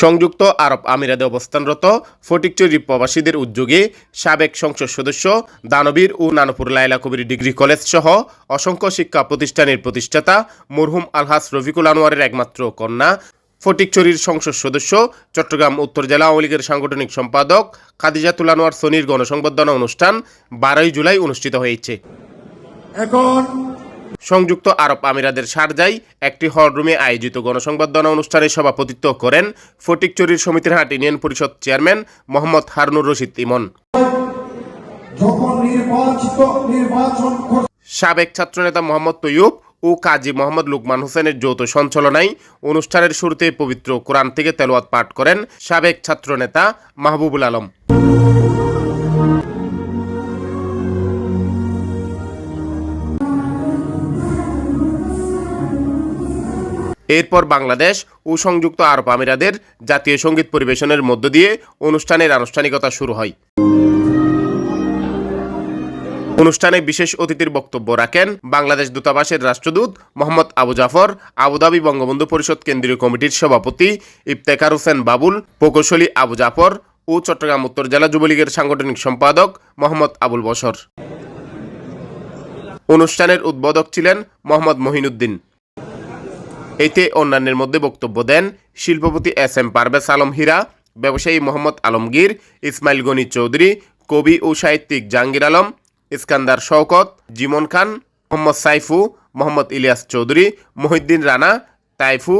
সংযুক্ত আরব আমিরাতে অবস্থানরত ফটিকচুরি প্রবাসীদের উদ্যোগে সাবেক সংসদ সদস্য দানবীর ও নানপুর লাইলা কবির ডিগ্রি কলেজ সহ অসংখ্য শিক্ষা প্রতিষ্ঠানের প্রতিষ্ঠাতা মরহুম আলহাস রফিকুল আনোয়ারের একমাত্র কন্যা। ফটিকচুরির সংসদ সদস্য, চট্টগ্রাম উত্তর জেলা আওয়ামী লীগের সাংগঠনিক সম্পাদক খাদিজাতুল আনোয়ার সনির গণসংবর্ধনা অনুষ্ঠান বারোই জুলাই অনুষ্ঠিত হয়েছে। এখন সংযুক্ত আরব আমিরাদের শারজায় একটি হলরুমে আয়োজিত গণসংবর্ধনা অনুষ্ঠানে সভাপতিত্ব করেন ফটিকচুরির সমিতির হাট ইউনিয়ন পরিষদ চেয়ারম্যান মোহাম্মদ হারুনুর রশিদ ইমন। সাবেক ছাত্রনেতা মোহাম্মদ তৈয়ব ও কাজী মোহাম্মদ লুকমান হোসেনের যৌথ সঞ্চালনায় অনুষ্ঠানের শুরুতে পবিত্র কোরআন থেকে তেলোয়াত পাঠ করেন সাবেক ছাত্রনেতা মাহবুবুল আলম। এরপর বাংলাদেশ ও সংযুক্ত আরব আমিরাদের জাতীয় সংগীত পরিবেশনের মধ্য দিয়ে অনুষ্ঠানের আনুষ্ঠানিকতা শুরু হয়। অনুষ্ঠানে বিশেষ অতিথির বক্তব্য রাখেন বাংলাদেশ দূতাবাসের রাষ্ট্রদূত মোহাম্মদ আবু জাফর আবুধাবি বঙ্গবন্ধু পরিষদ কেন্দ্রীয় কমিটির সভাপতি ইফতেকার হোসেন বাবুল, প্রকৌশলী আবু জাফর ও চট্টগ্রাম উত্তর জেলা যুবলীগের সাংগঠনিক সম্পাদক মোহাম্মদ আবুল বসর অনুষ্ঠানের উদ্বোধক ছিলেন মোহাম্মদ মহিনুদ্দিন। এতে অন্যান্যের মধ্যে বক্তব্য দেন শিল্পপতি এস এম পারভেজ আলম হীরা, ব্যবসায়ী মোহাম্মদ আলমগীর, ইসমাইল গনি চৌধুরী, কবি ও সাহিত্যিক জাহাঙ্গীর আলম, ইস্কান্দার শওকত, জিমন খান, মোহাম্মদ সাইফু, মোহাম্মদ ইলিয়াস চৌধুরী, মহিউদ্দিন রানা, তাইফু,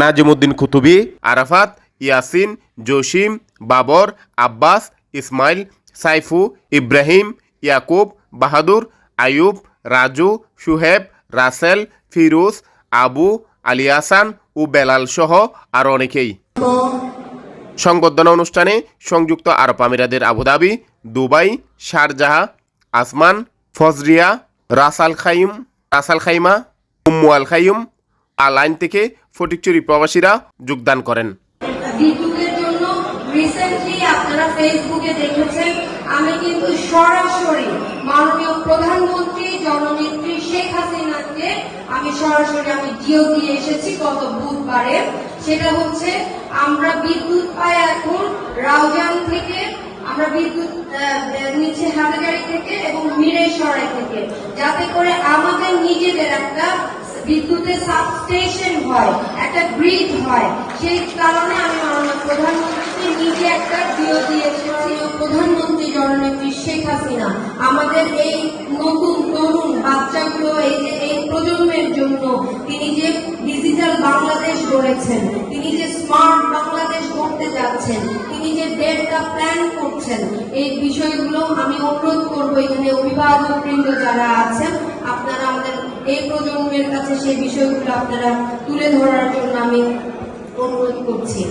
নাজিমুদ্দিন কুতুবি, আরাফাত, ইয়াসিন, জসিম, বাবর, আব্বাস, ইসমাইল, সাইফু, ইব্রাহিম, ইয়াকুব, বাহাদুর আয়ুব রাজু সুহেব রাসেল, ফিরোজ, আবু আলী আসান ও বেলাল সহ আরও অনেকেই। সংবর্ধনা অনুষ্ঠানে সংযুক্ত আরব আমিরাদের আবুধাবি, দুবাই, শারজাহা, আসমান, Fujairah, Ras al Khaimah, Ras al Khaimah, Umm al খাইম Al Ain থেকে ফটিকচুরি প্রবাসীরা যোগদান করেন। আমি কিন্তু সরাসরি মাননীয় প্রধানমন্ত্রী, জননেত্রী শেখ হাসিনাকে আমি সরাসরি আমি জিও দিয়ে এসেছি গত বুধবারে। সেটা হচ্ছে, আমরা বিদ্যুৎ পাই এখন রাউজান থেকে, আমরা বিদ্যুৎ নিচ্ছে হাটাগাড়ি থেকে এবং মিরেশ্বরাই থেকে। যাতে করে আমাদের নিজেদের একটা বিদ্যুতের সাবস্টেশন হয়, একটা গ্রিড হয়। সেই কারণে আমি মাননীয় প্রধানমন্ত্রীকে নিজে একটা ডিও দিয়ে প্রধানমন্ত্রী জননেত্রী শেখ হাসিনা। আমাদের এই নতুন তরুণ বাচ্চাগুলো, এই যে এই প্রজন্মের জন্য তিনি যে ডিজিটাল বাংলাদেশ গড়েছেন, তিনি যে স্মার্ট বাংলাদেশ গড়তে যাচ্ছেন, তিনি যে ডেটটা প্ল্যান করছেন, এই বিষয়গুলো আমি অনুরোধ করব এখানে অভিভাবক বৃন্দ যারা আছেন, আপনারা আমাদের এই প্রজন্মের কাছে সেই বিষয়গুলো আপনারা তুলে ধরার জন্য আমি অনুরোধ করছি।